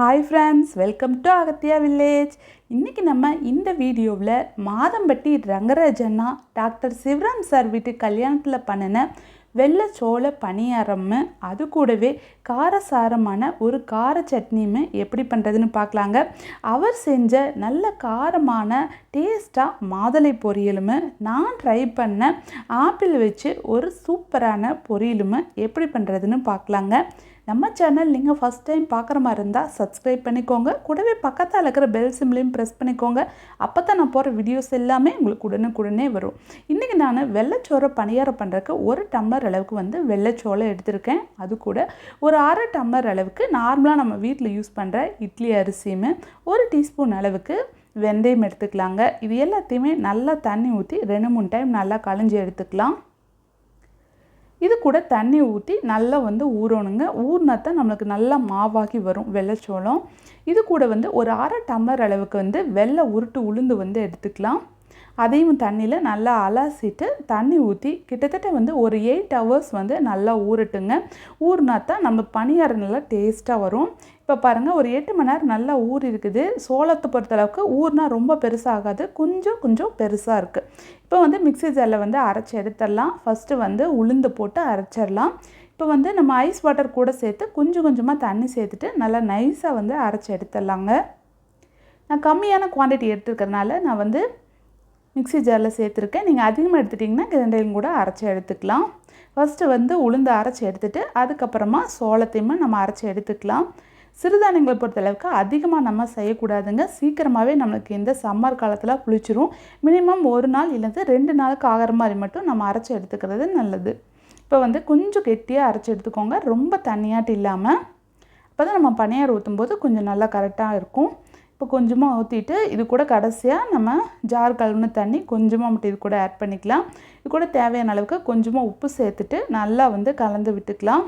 Hi friends welcome to Agathiya village இன்றைக்கி நம்ம இந்த வீடியோவில் மாதம்பட்டி ரங்கராஜன்னா டாக்டர் சிவராம் சார் வீட்டு கல்யாணத்தில் பண்ணின வெள்ளை சோள பணியாரம்னு அது கூடவே காரசாரமான ஒரு கார சட்னியுமே எப்படி பண்ணுறதுன்னு பார்க்கலாங்க. அவர் செஞ்ச நல்ல காரமான டேஸ்ட்டாக மாதுளை பொரியலுமே நான் ட்ரை பண்ண ஆப்பிள் வச்சு ஒரு சூப்பரான பொரியலுமே எப்படி பண்ணுறதுன்னு பார்க்கலாங்க. நம்ம சேனல் நீங்கள் ஃபஸ்ட் டைம் பார்க்குற மாதிரி இருந்தால் சப்ஸ்கிரைப் பண்ணிக்கோங்க. கூடவே பக்கத்தில் இருக்கிற பெல் சிம்லையும் ப்ரெஸ் பண்ணிக்கோங்க. அப்போ தான் நான் போகிற வீடியோஸ் எல்லாமே உங்களுக்கு உடனுக்குடனே வரும். இன்றைக்கி நான் வெள்ளைச்சோரை பணியாரம் பண்ணுறதுக்கு ஒரு டம்ளர் அளவுக்கு வந்து வெள்ளைச்சோளம் எடுத்திருக்கேன். அது கூட ஒரு அரை டம்ளர் அளவுக்கு நார்மலாக நம்ம வீட்டில் யூஸ் பண்ணுற இட்லி அரிசியுமே ஒரு டீஸ்பூன் அளவுக்கு வெந்தயம் எடுத்துக்கலாங்க. இது எல்லாத்தையுமே நல்லா தண்ணி ஊற்றி ரெண்டு மூணு டைம் நல்லா களைஞ்சி எடுத்துக்கலாம். இது கூட தண்ணி ஊற்றி நல்லா வந்து ஊறணுங்க. ஊறினாத்தான் நம்மளுக்கு நல்லா மாவாகி வரும் வெள்ளைச்சோளம். இது கூட வந்து ஒரு அரை டம்ளர் அளவுக்கு வந்து வெள்ளை உருட்டு உளுந்து வந்து எடுத்துக்கலாம். அதையும் தண்ணியில் நல்லா அலசிட்டு தண்ணி ஊற்றி கிட்டத்தட்ட வந்து ஒரு எயிட் ஹவர்ஸ் வந்து நல்லா ஊறட்டுங்க. ஊறினா தான் நம்ம பணியாரம் நல்லா டேஸ்ட்டாக வரும். இப்போ பாருங்கள் ஒரு எட்டு மணி நேரம் நல்லா ஊர் இருக்குது. சோளத்தை பொறுத்தளவுக்கு ஊர்னா ரொம்ப பெருசாகாது. கொஞ்சம் கொஞ்சம் பெருசாக இருக்குது இப்போ வந்து மிக்ஸி ஜாரில் வந்து அரைச்சி எடுத்துடலாம். ஃபஸ்ட்டு வந்து உளுந்து போட்டு அரைச்சிடலாம். இப்போ வந்து நம்ம ஐஸ் வாட்டர் கூட சேர்த்து கொஞ்சம் கொஞ்சமாக தண்ணி சேர்த்துட்டு நல்லா நைஸாக வந்து அரைச்சி எடுத்துடலாங்க. நான் கம்மியான குவான்டிட்டி எடுத்துருக்கறனால நான் வந்து மிக்ஸி ஜாரில் சேர்த்துருக்கேன். நீங்கள் அதிகமாக எடுத்துட்டிங்கன்னா கிரைண்டரையும் கூட அரைச்சி எடுத்துக்கலாம். ஃபஸ்ட்டு வந்து உளுந்து அரைச்சி எடுத்துகிட்டு அதுக்கப்புறமா சோளத்தையுமே நம்ம அரைச்சி எடுத்துக்கலாம். சிறுதானியங்களை பொறுத்தளவுக்கு அதிகமாக நம்ம செய்யக்கூடாதுங்க. சீக்கிரமாகவே நம்மளுக்கு இந்த சம்மர் காலத்தில் புளிச்சிரும். மினிமம் ஒரு நாள் இல்லைந்து ரெண்டு நாளுக்கு ஆகிற மாதிரி மட்டும் நம்ம அரைச்சி எடுத்துக்கிறது நல்லது. இப்போ வந்து கொஞ்சம் கெட்டியாக அரைச்சி எடுத்துக்கோங்க. ரொம்ப தண்ணியாட்டு இல்லாமல் அப்போ தான் நம்ம பனியார் ஊற்றும்போது கொஞ்சம் நல்லா கரெக்டாக இருக்கும். இப்போ கொஞ்சமாக ஊற்றிட்டு இது கூட கடைசியாக நம்ம ஜார் கழுவுன தண்ணி கொஞ்சமாக மட்டும் இது கூட ஆட் பண்ணிக்கலாம். இது கூட தேவையான அளவுக்கு கொஞ்சமாக உப்பு சேர்த்துட்டு நல்லா வந்து கலந்து விட்டுக்கலாம்.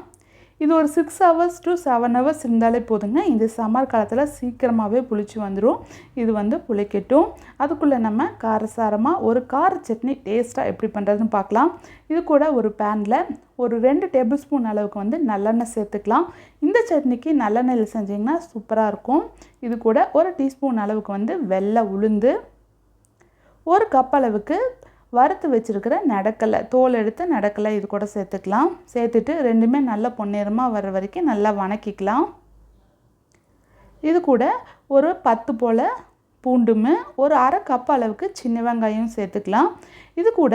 இது ஒரு six hours to seven hours இருந்தாலே போதுங்க. இந்த சம்மர் காலத்தில் சீக்கிரமாகவே புளிச்சு வந்துடும் இது வந்து புளிக்கட்டும். அதுக்குள்ளே நம்ம காரசாரமாக ஒரு கார சட்னி டேஸ்ட்டாக எப்படி பண்ணுறதுன்னு பார்க்கலாம். இது கூட ஒரு பேனில் ஒரு ரெண்டு டேபிள் ஸ்பூன் அளவுக்கு வந்து நல்லெண்ணெய் சேர்த்துக்கலாம். இந்த சட்னிக்கு நல்லெண்ணெயில் செஞ்சிங்கன்னா சூப்பராக இருக்கும். இது கூட ஒரு டீஸ்பூன் அளவுக்கு வந்து வெள்ளை உளுந்து ஒரு கப் அளவுக்கு வறுத்து வச்சுருக்கிற நடக்கலை. தோல் எடுத்து நடக்கலை. இது கூட சேர்த்துக்கலாம். சேர்த்துட்டு ரெண்டுமே நல்லா பொன்னிறமாக வர்ற வரைக்கும் நல்லா வணக்கிக்கலாம். இது கூட ஒரு பத்து போல் பூண்டுமே ஒரு அரை கப் அளவுக்கு சின்ன வெங்காயம் சேர்த்துக்கலாம். இது கூட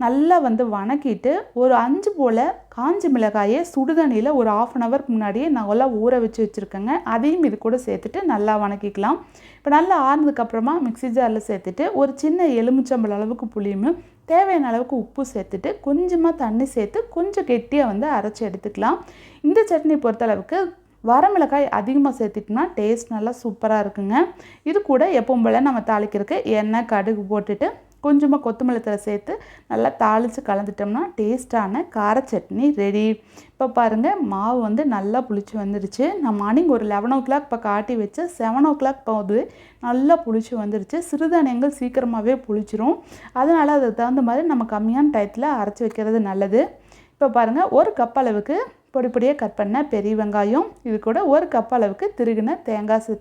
நல்லா வந்து வணக்கிட்டு ஒரு அஞ்சு போல் காஞ்சி மிளகாயை சுடுதண்ணியில் ஒரு ஆஃப் அன் அவர் முன்னாடியே நல்லா ஊற வச்சு வச்சுருக்கேங்க. அதையும் இது கூட சேர்த்துட்டு நல்லா வணக்கிக்கலாம். இப்போ நல்லா ஆறுனதுக்கப்புறமா மிக்ஸி ஜாரில் சேர்த்துட்டு ஒரு சின்ன எலுமிச்சம்பள அளவுக்கு புளியும் தேவையான அளவுக்கு உப்பு சேர்த்துட்டு கொஞ்சமாக தண்ணி சேர்த்து கொஞ்சம் கெட்டியாக வந்து அரைச்சி எடுத்துக்கலாம். இந்த சட்னி பொறுத்தளவுக்கு வரமிளகாய் அதிகமாக சேர்த்துட்டோம்னா டேஸ்ட் நல்லா சூப்பராக இருக்குங்க. இது கூட எப்பவும் போல் நம்ம தாளிக்கிறதுக்கு எண்ணெய் கடுகு போட்டுட்டு கொஞ்சமாக கொத்தமல்லி தழை சேர்த்து நல்லா தாளித்து கலந்துட்டோம்னா டேஸ்ட்டான கார சட்னி ரெடி இப்போ பாருங்கள் மாவு வந்து நல்லா புளிச்சு வந்துருச்சு. நான் மார்னிங் ஒரு லெவன் ஓ கிளாக் இப்போ காட்டி வச்சு செவன் ஓ கிளாக் போகுது நல்லா புளிச்சு வந்துருச்சு. சிறுதானியங்கள் சீக்கிரமாகவே புளிச்சிரும். அதனால் அதுக்கு தகுந்த மாதிரி நம்ம கம்மியான டயத்தில் அரைச்சி வைக்கிறது நல்லது. இப்போ பாருங்கள் ஒரு கப் அளவுக்கு பொடி பொடியாக கட் பண்ண பெரிய வெங்காயம். இது கூட ஒரு கப் அளவுக்கு திருகின தேங்காய் சே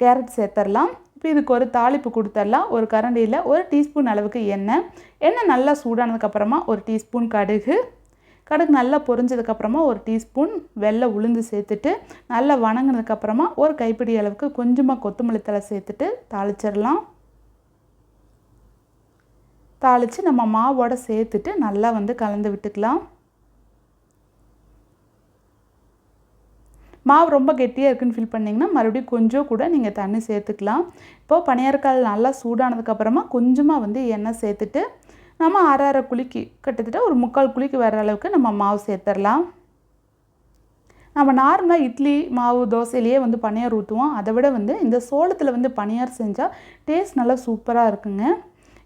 கேரட் சேர்த்துடலாம் இப்போ இதுக்கு ஒரு தாளிப்பு கொடுத்துடலாம் ஒரு கரண்டியில் ஒரு டீஸ்பூன் அளவுக்கு எண்ணெய். எண்ணெய் நல்லா சூடானதுக்கப்புறமா ஒரு டீஸ்பூன் கடுகு. கடுகு நல்லா பொரிஞ்சதுக்கப்புறமா ஒரு டீஸ்பூன் வெள்ளை உளுந்து சேர்த்துட்டு நல்லா வணங்கினதுக்கப்புறமா ஒரு கைப்பிடி அளவுக்கு கொஞ்சமாக கொத்தமல்லி தலை சேர்த்துட்டு தாளிச்சிடலாம் தாளித்து நம்ம மாவோட சேர்த்துட்டு நல்லா வந்து கலந்து விட்டுக்கலாம். மாவு ரொம்ப கெட்டியாக இருக்குன்னு ஃபீல் பண்ணிங்கன்னா மறுபடியும் கொஞ்சம் கூட நீங்கள் தண்ணி சேர்த்துக்கலாம். இப்போது பனியாரக்கால் நல்லா சூடானதுக்கப்புறமா கொஞ்சமாக வந்து எண்ணெய் சேர்த்துட்டு நம்ம அரை அரை குளிக்கு கிட்டத்தட்ட ஒரு முக்கால் குளிக்கு வர அளவுக்கு நம்ம மாவு சேர்த்துடலாம் நம்ம நார்மலாக இட்லி மாவு தோசையிலேயே வந்து பனியார் ஊற்றுவோம் அதை விட வந்து இந்த சோளத்தில் வந்து பனியார் செஞ்சால் டேஸ்ட் நல்லா சூப்பராக இருக்குங்க.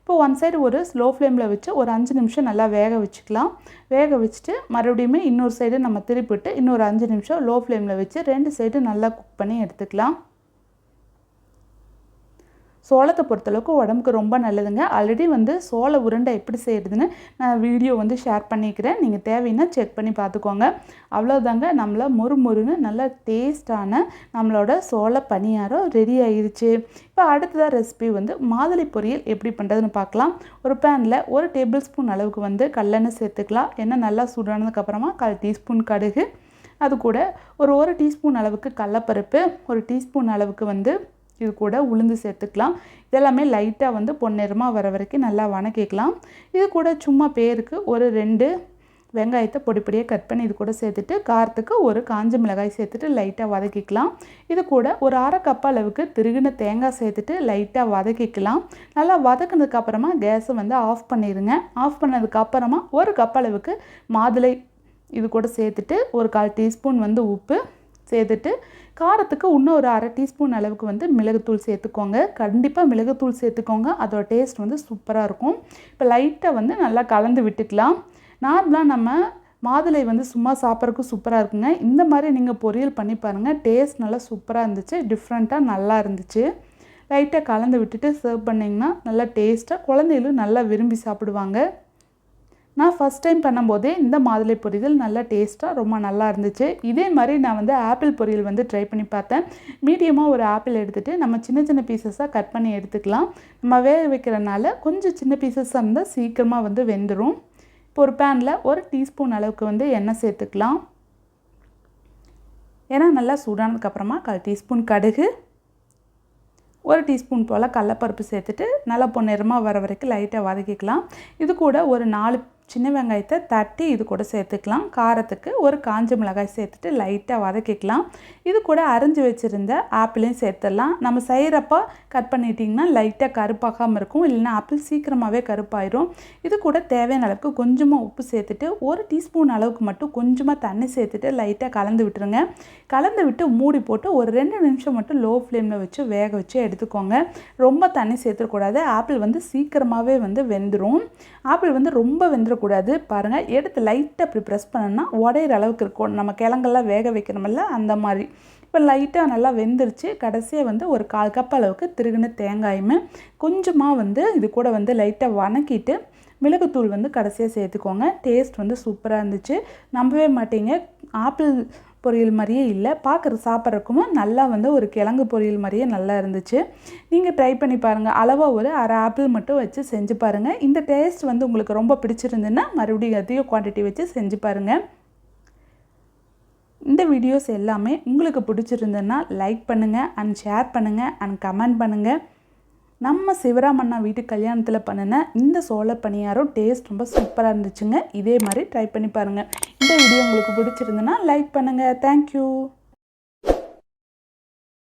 இப்போ ஒன் சைடு ஒரு ஸ்லோ ஃப்ளேமில் வச்சு ஒரு அஞ்சு நிமிஷம் நல்லா வேக வச்சுக்கலாம். வேக வச்சுட்டு மறுபடியுமே இன்னொரு சைடு நம்ம திருப்பிட்டு இன்னொரு அஞ்சு நிமிஷம் லோ ஃப்ளேமில் வச்சு ரெண்டு சைடு நல்லா குக் பண்ணி எடுத்துக்கலாம். சோளத்தை பொறுத்தளவுக்கு உடம்புக்கு ரொம்ப நல்லதுங்க. ஆல்ரெடி வந்து சோள உருண்டை எப்படி செய்கிறதுன்னு நான் வீடியோ வந்து ஷேர் பண்ணிக்கிறேன். நீங்கள் தேவைன்னா செக் பண்ணி பார்த்துக்கோங்க. அவ்வளோதாங்க நம்மளை மொறு மொறுன்னு நல்ல டேஸ்டான நம்மளோட சோள பணியாரம் ரெடி ஆயிடுச்சு இப்போ அடுத்ததாக ரெசிபி வந்து மாதுளை பொரியல் எப்படி பண்ணுறதுன்னு பார்க்கலாம். ஒரு பேனில் ஒரு டேபிள் ஸ்பூன் அளவுக்கு வந்து கல்லெண்ணெய் சேர்த்துக்கலாம். எண்ணெய் நல்லா சூடானதுக்கப்புறமா கால் டீஸ்பூன் கடுகு. அது கூட ஒரு ஒரு டீஸ்பூன் அளவுக்கு கடலப்பருப்பு ஒரு டீஸ்பூன் அளவுக்கு வந்து இது கூட உளுந்து சேர்த்துக்கலாம். இதெல்லாமே லைட்டாக வந்து பொன்னிறமாக வர வரைக்கும் நல்லா வணக்கிக்கலாம். இது கூட சும்மா பேருக்கு ஒரு ரெண்டு வெங்காயத்தை பொடி பொடியாக கட் பண்ணி இது கூட சேர்த்துட்டு காரத்துக்கு ஒரு காஞ்ச மிளகாய் சேர்த்துட்டு லைட்டாக வதக்கிக்கலாம். இது கூட ஒரு அரை கப் அளவுக்கு திருகின தேங்காய் சேர்த்துட்டு லைட்டாக வதக்கிக்கலாம். நல்லா வதக்குனதுக்கப்புறமா கேஸை வந்து ஆஃப் பண்ணிடுங்க ஆஃப் பண்ணதுக்கப்புறமா ஒரு கப் அளவுக்கு மாதுளை இது கூட சேர்த்துட்டு ஒரு கால் டீஸ்பூன் வந்து உப்பு சேர்த்துட்டு காரத்துக்கு இன்னும் ஒரு அரை டீஸ்பூன் அளவுக்கு வந்து மிளகுத்தூள் சேர்த்துக்கோங்க. கண்டிப்பாக மிளகுத்தூள் சேர்த்துக்கோங்க. அதோட டேஸ்ட் வந்து சூப்பராக இருக்கும். இப்போ லைட்டாக வந்து நல்லா கலந்து விட்டுக்கலாம். நார்மலாக நம்ம மாதுளை வந்து சும்மா சாப்பிட்றதுக்கு சூப்பராக இருக்குங்க. இந்த மாதிரி நீங்கள் பொரியல் பண்ணி பாருங்கள் டேஸ்ட் நல்லா சூப்பராக இருந்துச்சு. டிஃப்ரெண்ட்டாக நல்லா இருந்துச்சு. லைட்டாக கலந்து விட்டுட்டு சர்வ் பண்ணிங்கன்னா நல்லா டேஸ்ட்டாக குழந்தைகளும் நல்லா விரும்பி சாப்பிடுவாங்க. நான் ஃபஸ்ட் டைம் பண்ணும்போதே இந்த மாதுளை பொரியல் நல்லா டேஸ்ட்டாக ரொம்ப நல்லா இருந்துச்சு. இதே மாதிரி நான் வந்து ஆப்பிள் பொரியல் வந்து ட்ரை பண்ணி பார்த்தேன். மீடியமாக ஒரு ஆப்பிள் எடுத்துகிட்டு நம்ம சின்ன சின்ன பீசஸாக கட் பண்ணி எடுத்துக்கலாம். நம்ம வேக வைக்கிறனால கொஞ்சம் சின்ன பீசஸாக இருந்தால் சீக்கிரமாக வந்து வெந்துடும் இப்போ ஒரு பேனில் ஒரு டீஸ்பூன் அளவுக்கு வந்து எண்ணெய் சேர்த்துக்கலாம். ஏன்னா நல்லா சூடானதுக்கப்புறமா கால் டீஸ்பூன் கடுகு. ஒரு டீஸ்பூன் போல் கடலப்பருப்பு சேர்த்துட்டு நல்லா பொன்னிறமாக வர வரைக்கும் லைட்டாக வதக்கிக்கலாம். இது கூட ஒரு நாலு சின்ன வெங்காயத்தை தட்டி இது கூட சேர்த்துக்கலாம். காரத்துக்கு ஒரு காஞ்ச மிளகாய் சேர்த்துட்டு லைட்டாக வதக்கிக்கலாம். இது கூட அரிஞ்சு வச்சுருந்த ஆப்பிளையும் சேர்த்துடலாம். நம்ம செய்கிறப்ப கட் பண்ணிட்டிங்கன்னா லைட்டாக கருப்பாகாமல் இருக்கும். இல்லைன்னா ஆப்பிள் சீக்கிரமாகவே கருப்பாயிரும். இது கூட தேவையான அளவுக்கு கொஞ்சமாக உப்பு சேர்த்துட்டு ஒரு டீஸ்பூன் அளவுக்கு மட்டும் கொஞ்சமாக தண்ணி சேர்த்துட்டு லைட்டாக கலந்து விட்டுருங்க. கலந்து விட்டு மூடி போட்டு ஒரு ரெண்டு நிமிஷம் மட்டும் லோ ஃப்ளேமில் வச்சு வேக வச்சு எடுத்துக்கோங்க. ரொம்ப தண்ணி சேர்த்துக்கூடாது ஆப்பிள் வந்து சீக்கிரமாகவே வந்து வெந்துடும் ஆப்பிள் வந்து ரொம்ப வெந்துடக்கூடாது பாருங்கள் எடுத்து லைட்டாக அப்படி ப்ரெஸ் பண்ணோன்னா உடையிற அளவுக்கு இருக்கும். நம்ம கிழங்கெல்லாம் வேக வைக்கணுமில்ல அந்த மாதிரி. இப்போ லைட்டாக நல்லா வெந்துருச்சு. கடைசியாக வந்து ஒரு கால் கப் அளவுக்கு திருகுன தேங்காயுமே கொஞ்சமாக வந்து இது கூட வந்து லைட்டாக வணக்கிட்டு மிளகுத்தூள் வந்து கடைசியாக சேர்த்துக்கோங்க. டேஸ்ட் வந்து சூப்பராக இருந்துச்சு. நம்பவே மாட்டீங்க. ஆப்பிள் பொரியல் மாதிரியே இல்லை. பார்க்குற சாப்பிட்றக்கும் நல்லா வந்து ஒரு கிழங்கு பொரியல் மாதிரியே நல்லா இருந்துச்சு. நீங்கள் ட்ரை பண்ணி பாருங்கள் அளவாக ஒரு அரை ஆப்பிள் மட்டும் வச்சு செஞ்சு பாருங்கள் இந்த டேஸ்ட் வந்து உங்களுக்கு ரொம்ப பிடிச்சிருந்துன்னா மறுபடியும் அதிக குவான்டிட்டி வச்சு செஞ்சு பாருங்கள் இந்த வீடியோஸ் எல்லாமே உங்களுக்கு பிடிச்சிருந்ததுன்னா லைக் பண்ணுங்கள் அண்ட் ஷேர் பண்ணுங்கள் அண்ட் கமெண்ட் பண்ணுங்கள் நம்ம சிவராமண்ணா வீட்டு கல்யாணத்தில் பண்ணின இந்த சோள பணியாரம் டேஸ்ட் ரொம்ப சூப்பராக இருந்துச்சுங்க. இதே மாதிரி ட்ரை பண்ணி பாருங்கள் இந்த வீடியோ உங்களுக்கு பிடிச்சிருந்துன்னா லைக் பண்ணுங்கள் தேங்க்யூ